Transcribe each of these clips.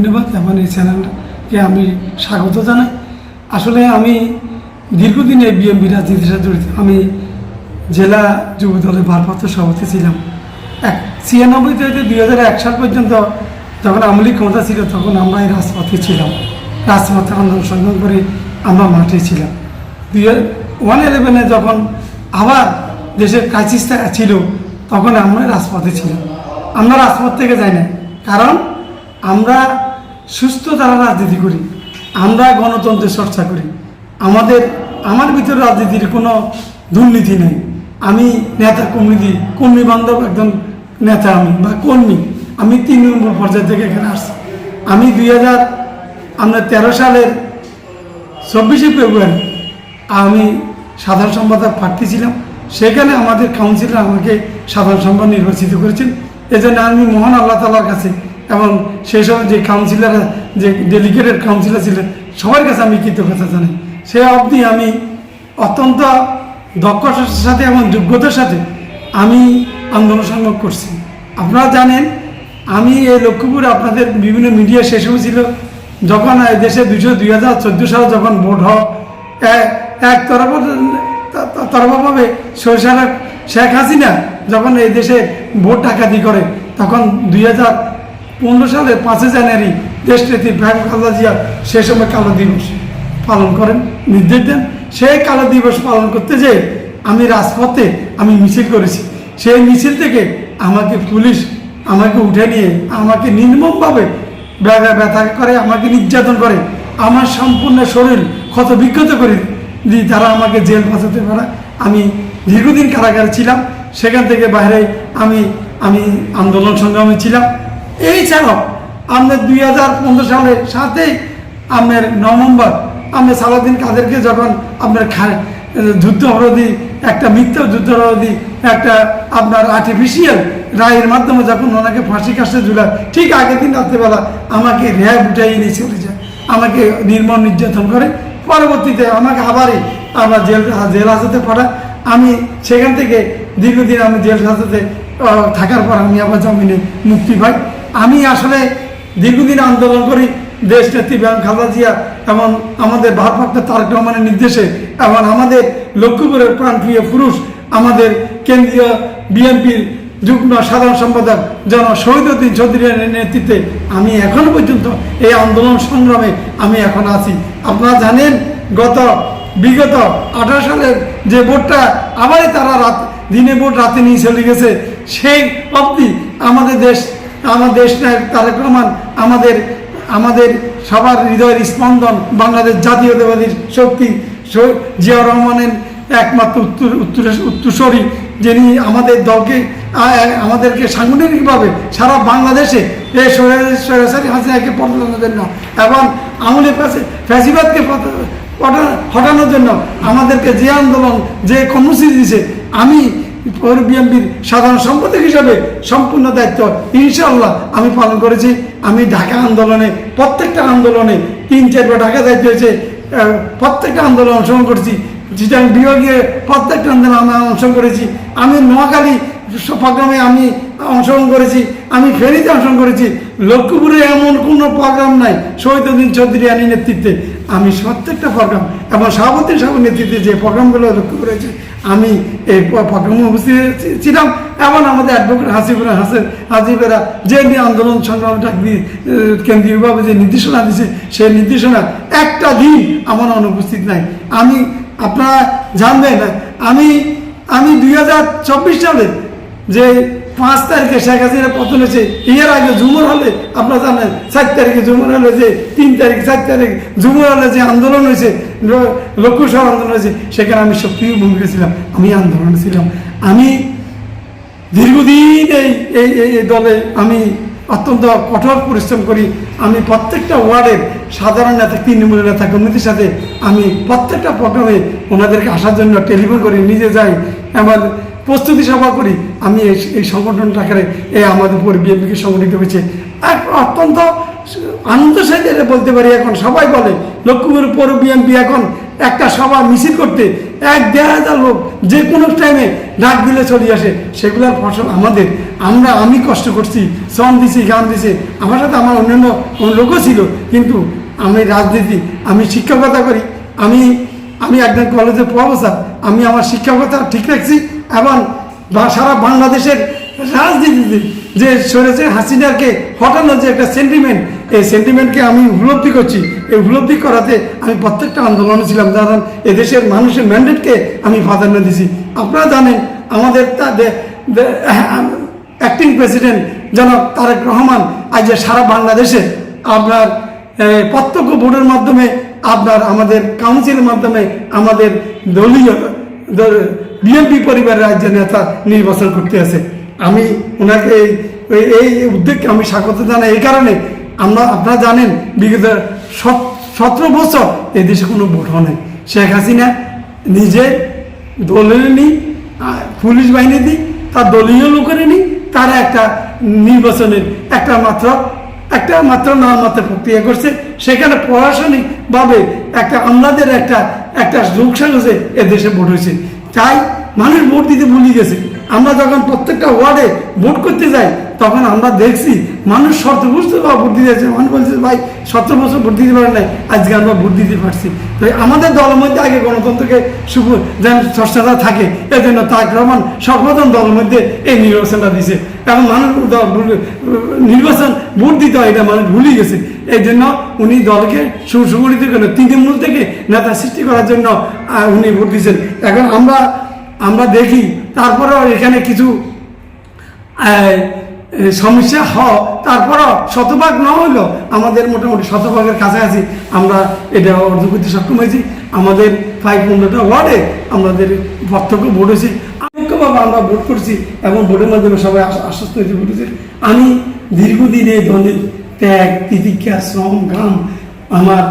ধন্যবাদ এবং এই চ্যানেলকে আমি স্বাগত জানাই। আসলে আমি দীর্ঘদিন এই বিএমপি রাজনীতির সাথে জড়িত। আমি জেলা যুব দলের ভারপ্রাপ্ত সভাপতি ছিলাম। এক ছিয়ানব্বই থেকে দুই হাজার এক সাল পর্যন্ত যখন আওয়ামী লীগ ক্ষমতা ছিল, তখন আমরা এই রাজপথে ছিলাম। রাজপথে আন্দোলন সংগ্রাম করে আমরা মাঠে ছিলাম। দুই হাজার ওয়ান ইলেভেনে যখন আবার দেশের ক্রাইসিসটা ছিল, তখন আমরা রাজপথে ছিলাম। আমরা রাজপথ থেকে যাই না কারণ আমরা সুস্থ দ্বারা রাজনীতি করি। আমরা গণতন্ত্রের চর্চা করি। আমাদের, আমার ভিতরে রাজনীতির কোনো দুর্নীতি নেই। আমি নেতা কর্মী কর্মী বান্ধব একজন নেতা আমি, বা কর্মী। আমি তিন নম্বর পর্যায় থেকে এখানে আসছি। আমি দুই হাজার, আমরা তেরো সালের চব্বিশে ফেব্রুয়ারি, আমি সাধারণ সম্পাদক প্রার্থী ছিলাম। সেখানে আমাদের কাউন্সিলর আমাকে সাধারণ সম্পাদক নির্বাচিত করেছেন। এজন্য আমি মহান আল্লাহ তালার কাছে এবং সেই সময় যে কাউন্সিলর যে ডেলিগেটেড কাউন্সিলর ছিলেন, সবার কাছে আমি কৃতজ্ঞতা জানাই। সে অবধি আমি অত্যন্ত দক্ষতার সাথে এবং যোগ্যতার সাথে আমি আন্দোলন সংগ্রাম করছি। আপনারা জানেন, আমি এই লক্ষ্মীপুরে আপনাদের বিভিন্ন মিডিয়া শেষ হয়েছিল যখন দেশে দুশো দুই হাজার চোদ্দ সালে যখন ভোট হয় এক তরফ, তরফভাবে সরকার শেখ হাসিনা যখন এই দেশে ভোট ডাকাতি করে, তখন দুই হাজার পনেরো সালের পাঁচই জানুয়ারি দেশনেত্রী বেগম খালেদা জিয়া সে সময় কালো দিবস পালন করেন, নির্দেশ দেন। সেই কালো দিবস পালন করতে যেয়ে আমি রাজপথে আমি মিছিল করেছি। সেই মিছিল থেকে আমাকে পুলিশ আমাকে উঠে নিয়ে আমাকে নির্মমভাবে ব্যথা ব্যথা করে, আমাকে নির্যাতন করে, আমার সম্পূর্ণ শরীর ক্ষত বিক্ষত করে দিয়ে তারা আমাকে জেল বাঁচাতে পারে। আমি দীর্ঘদিন কারাগারে ছিলাম। সেখান থেকে বাইরে আমি আমি আন্দোলন সংগ্রামে ছিলাম। এই ছাড়াও আপনার দুই হাজার পনেরো সালের সাথেই আপনার নভেম্বর আমরা সালাউদ্দিন কাদেরকে যখন আপনার খা- যুদ্ধ অপরাধী একটা মিথ্যা যুদ্ধ অপরাধী একটা আপনার আর্টিফিশিয়াল রায়ের মাধ্যমে যখন ওনাকে ফাঁসি কাছে ঝুলায় ঠিক আগের দিন রাত্রেবেলা আমাকে র্যাব উঠাই নিয়ে চলে যায় আমাকে নির্মম নির্যাতন করে, পরবর্তীতে আমাকে আবারই আমরা জেল জেল হাজতে পাঠায়। আমি সেখান থেকে দীর্ঘদিন আমি জেল হাজতে থাকার পর আমি আবার জমিনে মুক্তি পাই। আমি আসলে দীর্ঘদিন আন্দোলন করি, দেশ নেত্রী বেগম খালেদা জিয়া এবং আমাদের ভারপ্রাপ্ত তারেক রহমানের নির্দেশে এবং আমাদের লক্ষ্মীপুরের প্রাণপ্রিয় পুরুষ, আমাদের কেন্দ্রীয় বিএনপির যুগ্ম সাধারণ সম্পাদক জন শহীদুদ্দিন চৌধুরীর নেতৃত্বে আমি এখনও পর্যন্ত এই আন্দোলন সংগ্রামে আমি এখন আছি। আপনারা জানেন, গত, বিগত আঠারো সালের যে ভোটটা আবারই তারা রাত, দিনে ভোট রাতে নিয়ে চলে গেছে সেই অবধি আমাদের দেশ নায়ক তারেক রহমান, আমাদের আমাদের সবার হৃদয়ের স্পন্দন বাংলাদেশ জাতীয়তাবাদী শক্তি জিয়াউর রহমানের একমাত্র উত্তর উত্তর উত্তরস্বরী যিনি আমাদের দলকে আমাদেরকে সাংগঠনিকভাবে সারা বাংলাদেশে এই সরাসরি হাসিনাকে পটানোর জন্য এবং আমলের কাছে ফ্যাসিবাদকে হটানোর জন্য আমাদেরকে যে আন্দোলন, যে কর্মসূচি দিয়েছে, আমি পৌর বিএনপির সাধারণ সম্পাদক হিসাবে সম্পূর্ণ দায়িত্ব। ইনশাল্লাহ আমি পালন করেছি। আমি ঢাকা আন্দোলনে, প্রত্যেকটা আন্দোলনে তিন, চারবার ঢাকা দায়িত্ব হয়েছে। প্রত্যেকটা আন্দোলনে অংশগ্রহণ করেছি। চিটাং বিভাগে প্রত্যেকটা আন্দোলনে আমি অংশগ্রহণ করেছি। আমি নোয়াখালী প্রোগ্রামে আমি অংশগ্রহণ করেছি। আমি ফেরিতে অংশগ্রহণ করেছি। লক্ষ্মীপুরে এমন কোনো প্রোগ্রাম নাই। শহীদুদ্দিন চৌধুরী আলী নেতৃত্বে। আমি প্রত্যেকটা প্রোগ্রাম এবং সভাপতি সাহেবের নেতৃত্বে যে প্রোগ্রামগুলো লক্ষ্য করেছি আমি এই প্রোগ্রামে অবস্থিত ছিলাম এমন আমাদের অ্যাডভোকেট হাসিবুরা হাসেন হাসিবেরা যে আন্দোলন সংগ্রামটা কেন্দ্রীয়ভাবে যে নির্দেশনা দিয়েছে সেই নির্দেশনা একটা দিন আমার অনুপস্থিত নাই। আমি, আপনারা জানবেন, আমি আমি দুই হাজার চব্বিশ সালে যে পাঁচ তারিখে শেখ হাসিনা পতন হয়েছে, এর আগে ঝুমুর হলে, আপনারা জানেন, চার তারিখে ঝুমুর হলে যে, তিন তারিখ, চার তারিখ ঝুমুর হলে যে আন্দোলন হয়েছে লোকসভা আন্দোলন হয়েছে, সেখানে আমি সক্রিয় ভূমিকা ছিলাম, আমি আন্দোলনে ছিলাম। আমি দীর্ঘদিন এই এই এই দলে আমি অত্যন্ত কঠোর পরিশ্রম করি। আমি প্রত্যেকটা ওয়ার্ডের সাধারণ নেতা, তৃণমূল নেতা কর্মীদের সাথে আমি প্রত্যেকটা প্রোগ্রামে ওনাদেরকে আসার জন্য টেলিফোন করি, নিজে যাই। আমার প্রস্তুতি সভা করি। আমি এই এই সংগঠনটাকে এই আমাদের উপর বিএনপিকে সংগঠিত হয়েছে। এক অত্যন্ত আনন্দ সাথে এটা বলতে পারি এখন, সবাই বলে, লক্ষ্মীপুর পৌর বিএনপি এখন একটা সভা মিছিল করতে এক দেড় হাজার লোক যে কোনো টাইমে ডাক দিলে চলে আসে। সেগুলোর ফসল আমাদের। আমরা, আমি কষ্ট করছি, শ্রম দিছি, গান দিছি। আমার সাথে আমার অন্যান্য লোকও ছিল, কিন্তু আমি রাজনীতি, আমি শিক্ষকতা করি। আমি আমি একজন কলেজের প্রফেসর, আমি আমার শিক্ষকতা ঠিক রাখছি। এবং সারা বাংলাদেশের রাজনীতিতে যে সরেছে হাসিনাকে হটানোর যে একটা সেন্টিমেন্ট এই সেন্টিমেন্টকে আমি উপলব্ধি করছি। এই উপলব্ধি করাতে আমি প্রত্যেকটা আন্দোলনে ছিলাম। কারণ এদেশের মানুষের ম্যান্ডেটকে আমি প্রাধান্য দিছি। আপনারা জানেন, আমাদের অ্যাক্টিং প্রেসিডেন্ট জনাব তারেক রহমান আজ যে সারা বাংলাদেশে আপনার প্রত্যক্ষ ভোটের মাধ্যমে আপনার আমাদের কাউন্সিলের মাধ্যমে আমাদের দলীয় বিএনপি পরিবারের একজন নেতা নির্বাচন করতে আছে। আমি ওনাকে এই- উদ্যোগকে আমি স্বাগত জানাই। এই কারণে আমরা আপনারা জানেন, বিগত সত- সতেরো বছর এই দেশে কোনো ভোট হয় নাই। শেখ হাসিনা নিজে দলের নি পুলিশ বাহিনী দিই তার দলীয় লোকের নি তারা একটা নির্বাচনের একটা মাত্র একটা মাত্র নামমাত্র প্রক্রিয়া করছে। সেখানে প্রশাসনিকভাবে একটা আমলাদের একটা একটা লোকসাগসে এ দেশে ভোট হয়েছে। তাই মানুষ ভোট দিতে ভুলে গেছে। আমরা যখন প্রত্যেকটা ওয়ার্ডে ভোট করতে যাই তখন আমরা দেখছি মানুষ শর্ত বুঝতে বা ভোট দিতে যাচ্ছে মানুষ বলছে, ভাই, সতেরো বছর ভোট দিতে পারে নাই, আজকে আমরা ভোট দিতে পারছি। তো আমাদের দলের মধ্যে আগে গণতন্ত্রকে শুভ, যেন চর্চাটা থাকে, এজন্য তারেক রহমান সর্বপ্রথম দলের মধ্যে এই নির্বাচনটা দিছে এবং মানুষ নির্বাচন ভোট দিতে হয়, এটা মানুষ ভুলে গেছে। এই জন্য উনি দলকে সুসংগঠিত করে তৃণমূল থেকে নেতা সৃষ্টি করার জন্য উনি ভোট দিয়েছেন। এখন আমরা আমরা দেখি, তারপরেও এখানে কিছু সমস্যা হ, তারপরও শতভাগ না হলেও আমাদের মোটামুটি শতভাগের কাছাকাছি আমরা এটা অর্জন করতে সক্ষম হয়েছি। আমাদের ফাইভ পনেরোটা ওয়ার্ডে আমাদের প্রত্যক্ষ ভোট হয়েছে। মুখ্যভাবে আমরা ভোট করছি এবং ভোটের মাধ্যমে সবাই আশ্বস্ত হয়েছে ভোটেছে আমি দীর্ঘদিন এই দলের ত্যাগ, তিতিক্ষা, শ্রম, ঘাম আমার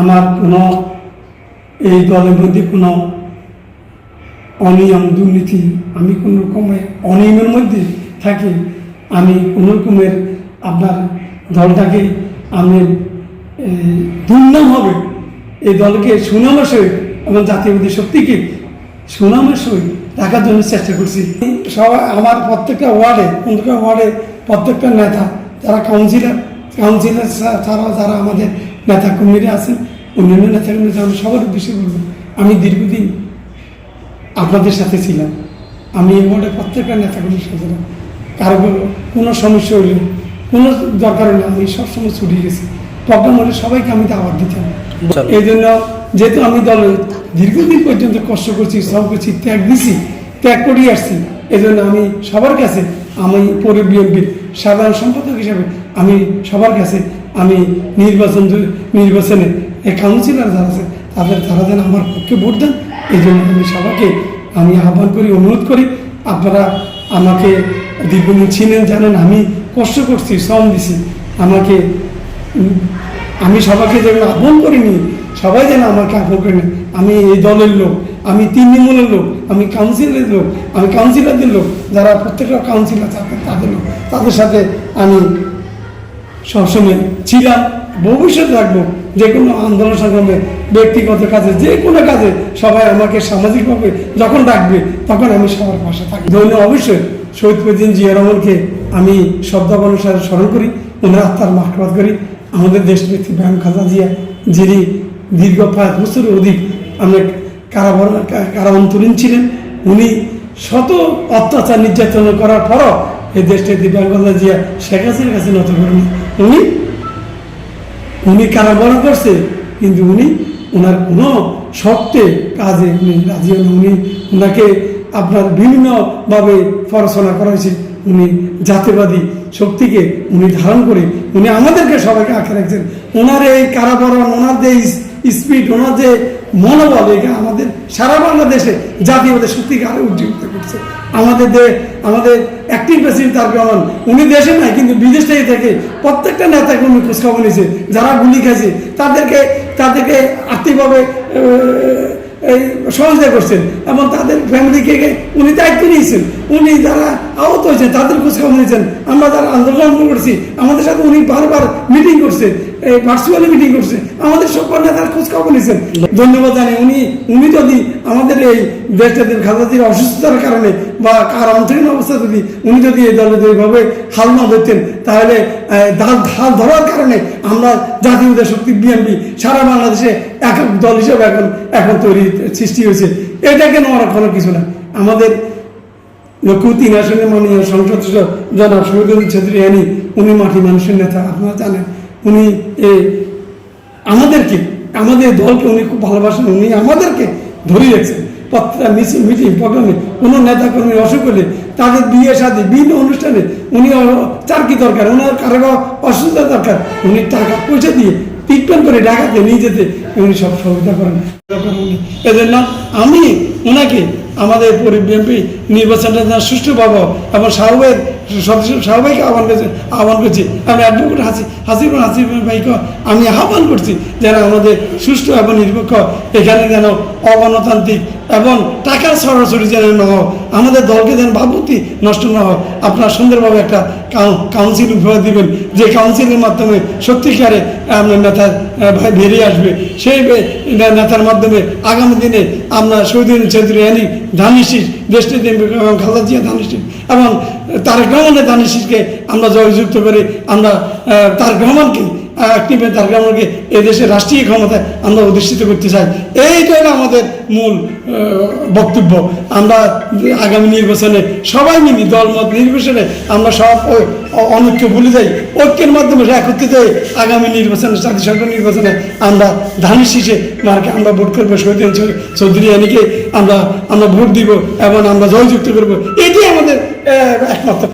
আমার কোনো এই দলের মধ্যে কোনো অনিয়ম, দুর্নীতি আমি কোনো রকমের অনিয়মের মধ্যে থাকি। আমি কোনো রকমের আপনার দলটাকে আমি এই, দুর্নাম হবে এই দলকে সুনামের সহিত এবং জাতীয়বাদী শক্তিকে সুনামের সহিত রাখার জন্য চেষ্টা করছি। সবাই আমার প্রত্যেকটা ওয়ার্ডে প্রত্যেকটা ওয়ার্ডে প্রত্যেকটা নেতা যারা কাউন্সিলর কাউন্সিলর ছাড়াও যারা আমাদের নেতা কর্মীরা আছেন অন্যান্য নেতা কর্মীরা আমি সবার উদ্দেশ্যে বলব আমি দীর্ঘদিন আপনাদের সাথে ছিলাম। আমি এই ওয়ার্ডে প্রত্যেকটা নেতাগুলির সাথে ছিলাম। কারও কোনো- কোনো সমস্যা হইলে কোনো দরকার হলে আমি সবসময় ছুটি গেছি প্রবলেম হলে সবাইকে আমি দাওয়াত দিতাম। এই জন্য যেহেতু আমি দলে দীর্ঘদিন পর্যন্ত কষ্ট করছি সব করছি ত্যাগ দিছি ত্যাগ করিয়ে আসছি এই জন্য আমি সবার কাছে আমি পরে বিএনপির সাধারণ সম্পাদক হিসাবে আমি সবার কাছে আমি নির্বাচন নির্বাচনে এই কাউন্সিলর যারা আছে তাদের তারা যেন আমার পক্ষে ভোট দেন এই জন্য আমি সবাইকে আমি আহ্বান করি অনুরোধ করি আপনারা আমাকে দীর্ঘদিন ছিলেন জানেন, আমি কষ্ট করছি, শ্রম দিছি। আমাকে আমি সবাইকে যেন আপন করিনি, সবাই যেন আমাকে আপন করেনি আমি এই দলের লোক, আমি তিন নিমূলের লোক, আমি কাউন্সিলের লোক, আমি কাউন্সিলরদের লোক, যারা প্রত্যেকটা কাউন্সিলর থাকে তাদের লোক। তাদের সাথে আমি সবসময় ছিলাম, ভবিষ্যৎ রাখব। যে কোনো আন্দোলন সংগ্রামে, ব্যক্তিগত কাজে, যে কোনো কাজে সবাই আমাকে সামাজিকভাবে যখন ডাকবে, তখন আমি সবার পাশে থাকি। ধন্য অবশ্যই শহীদ প্রেসিডেন্ট জিয়া রহমানকে আমি শ্রদ্ধানুসারে স্মরণ করি ওনার আত্মার মাহকাবাদ করি। আমাদের দেশনেত্রী ব্যায়াম খাজা জিয়া, যিনি দীর্ঘ পাঁচ বছরের অধিক অনেক কারাবর, কারাবন্তরীণ ছিলেন, উনি শত অত্যাচার নির্যাতন করার পরও এই ব্যায়াম খাজা জিয়া শেখ হাসিনার কাছে নত করেনি উনি উনি কারাবরণ করছে? কিন্তু উনি ওনার কোনো শর্তে কাজে উনি রাজি হন উনি ওনাকে আপনার বিভিন্নভাবে পড়াশোনা করা হয়েছে উনি জাতিবাদী শক্তিকে উনি ধারণ করে উনি আমাদেরকে সবাইকে আঁকে রাখছেন। ওনার এই কারাবরণ, ওনার যে স্পিড ওনার যে মনোবল এটা আমাদের সারা বাংলাদেশে জাতীয়বাদী শক্তিকে আরও উজ্জীবিত করছে। আমাদের যে আমাদের অ্যাক্টিভ প্রেসিডেন্ট তার রহমান উনি দেশে নাই, কিন্তু বিদেশ থেকে থেকে প্রত্যেকটা নেতাকে উনি খোঁজখবর নিয়েছে, যারা গুলি খেয়েছে তাদেরকে তাদেরকে আর্থিকভাবে এই সহযোগিতা করছেন এবং তাদের ফ্যামিলিকে উনি দায়িত্ব নিয়েছেন। উনি যারা আহত হয়েছেন তাদের খোঁজ খবর নিয়েছেন। আমরা যারা আন্দোলন করছি, আমাদের সাথে উনি বারবার মিটিং করছে, এই ভার্চুয়ালি মিটিং করছে। আমাদের সকল নেতার খোঁজ খবর নিয়েছেন। ধন্যবাদ জানাই। উনি উনি যদি আমাদের এই দেশটাদের খাজাদির অসুস্থতার কারণে বা কার অন্তরীণ অবস্থা যদি উনি যদি এই দলে এইভাবে হাল না ধরতেন, তাহলে ঢাল ঢাল ধরার কারণে আমরা জাতীয় শক্তি বিএনপি সারা বাংলাদেশে একক দল হিসেবে এখন এখন তৈরি সৃষ্টি হয়েছে। এটা কেন আর কোনো কিছু না। আমাদের লক্ষ্য তিন মাননীয় সংসদ জনাব শহীদুল ছেত্রী আনি, উনি মাটি মানুষের নেতা, আপনারা জানেন। উনি এ আমাদেরকে, আমাদের দলকে উনি খুব ভালোবাসেন, উনি আমাদেরকে ধরে রেখেছেন। প্রত্যেকটা মিছিল মিটিং, প্রোগ্রামে কোনো নেতাকর্মী অসুখ হলে তাদের বিয়ে শাদী বিভিন্ন অনুষ্ঠানে উনি কি দরকার, ওনার কারও অসুবিধা দরকার, উনি টাকা পয়সা দিয়ে ট্রিটমেন্ট করে ঢাকাতে নিয়ে যেতে উনি সব সহযোগিতা করেন। এজন্য আমি ওনাকে আমাদের বিএনপি নির্বাচনটা যেন সুষ্ঠুভাবে এবং স্বাভাবিক সদস্য সাহবাইকে আহ্বান করছি আহ্বান করছি। আমি অ্যাডভোকেট হাসি হাসিবুল হাসি ভাইকে আমি আহ্বান করছি যেন আমাদের সুষ্ঠু এবং নিরপেক্ষ এখানে যেন অগণতান্ত্রিক এবং টাকার সরাসরি যেন না হোক আমাদের দলকে যেন ভাবমূর্তি নষ্ট না হোক আপনারা সুন্দরভাবে একটা কাউন্সিল উপহার দিবেন যে কাউন্সিলের মাধ্যমে সত্যিকারে আপনার নেতা বেরিয়ে আসবে। সেই নেতার মাধ্যমে আগামী দিনে আমরা শহীদুল চৌধুরী আলী ধানিশিস দেশটি এবং খালেদা জিয়া ধানিশিস এবং তারেক রহমানের ধানিশিসকে আমরা জয়যুক্ত করে আমরা আহ, তারেক রহমানকে অ্যাক্টিভে তারেক রহমানকে এদেশের রাষ্ট্রীয় ক্ষমতায় আমরা অধিষ্ঠিত করতে চাই। এইটা আমাদের মূল বক্তব্য। আমরা আগামী নির্বাচনে সবাই মিলি দলমত নির্বাচনে আমরা সব ওই অ- অনৈক্য ভুলে যাই। ঐক্যের মাধ্যমে একত্রিত হয়ে আগামী নির্বাচনে, জাতীয় সরকার নির্বাচনে আমরা ধানের শীষে মার্কে আমরা ভোট করব, শহীদ চৌধুরী আনীকে আমরা আমরা ভোট দিব এবং আমরা জয়যুক্ত করব। এটি আমাদের একমাত্র